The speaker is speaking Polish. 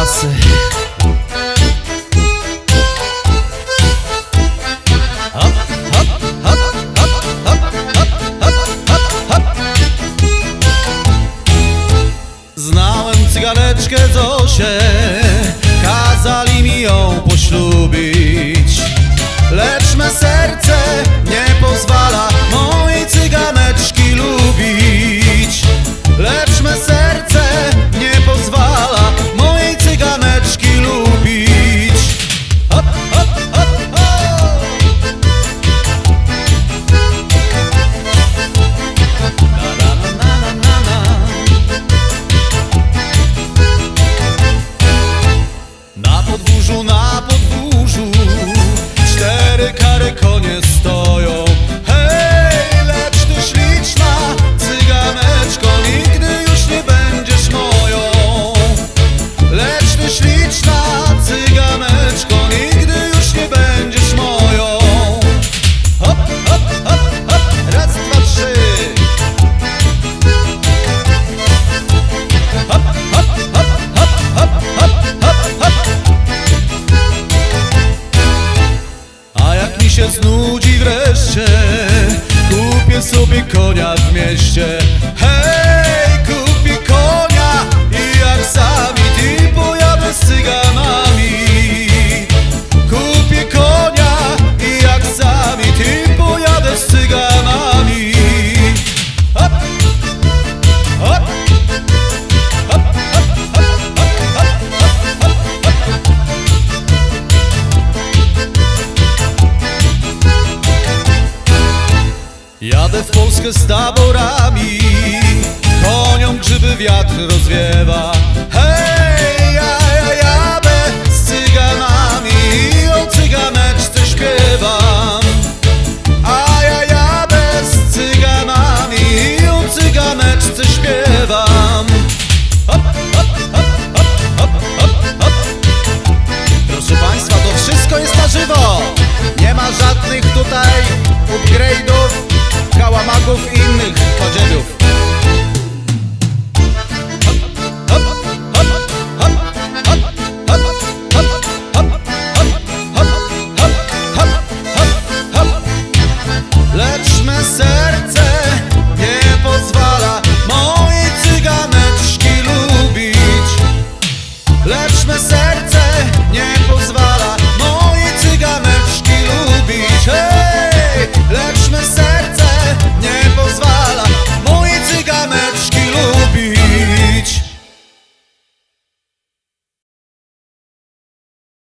lasy hop, hop, hop, hop, Znałem cyganeczkę Zosię Kazali mi ją poślubić. güneşte her Jadę w Polskę z taborami Koniom grzyby wiatr rozwiewa. Hej, ja, ja jadę z cyganami O cyganeczce śpiewam. A ja jadę z cyganami O cyganeczce śpiewam. Proszę Państwa, to wszystko jest na żywo. Nie ma żadnych tutaj upgrade'ów kałamagów i innych podziedów